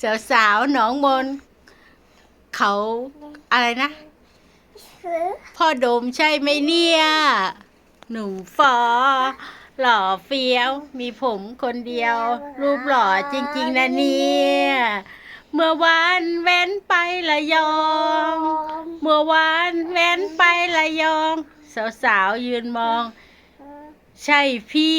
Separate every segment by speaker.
Speaker 1: สาวสาวหนองมน เขาอะไรนะ พ่อโดมใช่ไหมเนี่ย หนุ่มฟอหล่อเฟี้ยว มีผมคนเดียว รูปหล่อจริง ๆนะเนี่ย เมื่อวานแว้นไประยอง เมื่อวานแว้นไประยอง สาวๆยืนมอง ใช่พี่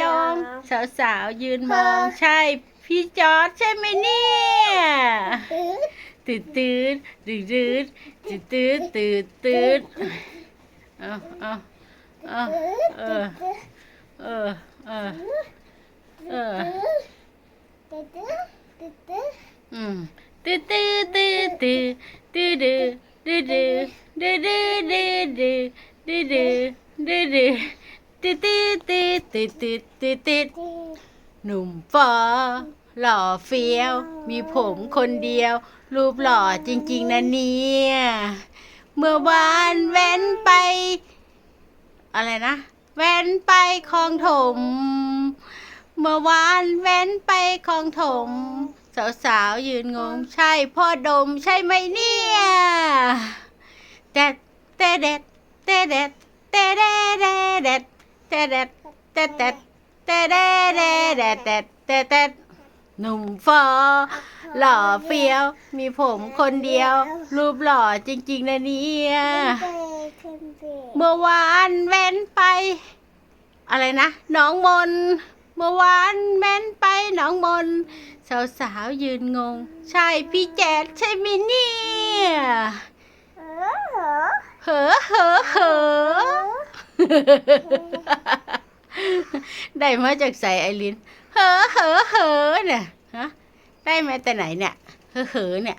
Speaker 1: ยองสาวๆยืนมองใช่ พี่จอร์ดใช่ไหมเนี่ย
Speaker 2: ตื้อ
Speaker 1: ตืดตืดตืดตืดตืดตืดตืดเอาเอาเอา
Speaker 2: ตื้อ
Speaker 1: เออเออเออเออ
Speaker 2: ตื้อตื้อตื้อตื้อ
Speaker 1: อืมตืดตืดตืดตืดตืดตืดตืดตืดตืดตืดตืดตืดตืด ตืดตืดตืดตืดตืดตืดตืดหนุ่มฟอหล่อเฟี้ยว มีผมคนเดียว รูปหล่อจริง ๆนะเนี่ย เมื่อวานแว้นไป อะไรนะ แว้นไปคลองถม เมื่อวานแว้นไปคลองถม สาวๆยืนงง ใช่พ่อดมใช่ไหมเนี่ยแต่แต่เด็ดแต่เด็ดแต่เด็ด ด็ดแต่เด็ดแต่เด็ดเต้เต้เต้เต้เต้เต้เต้หนุ่มฟอหล่อเฟี้ยว มีผมคนเดียว รูปหล่อจริงๆนะเนี่ยเมื่อวานแว้นไป อะไรนะน้องมน เมื่อวานแว้นไปหนองมน สาวๆยืนงง ใช่พี่แจ๊ดใช่ไหมเนี่ย
Speaker 2: เออเหรอ
Speaker 1: เหอเหอเหอ ได้มาจากใส่ไอรินเหอเหอเหอเนี่ยฮะได้มาแต่ไหนเนี่ยเหอเหอเนี่ย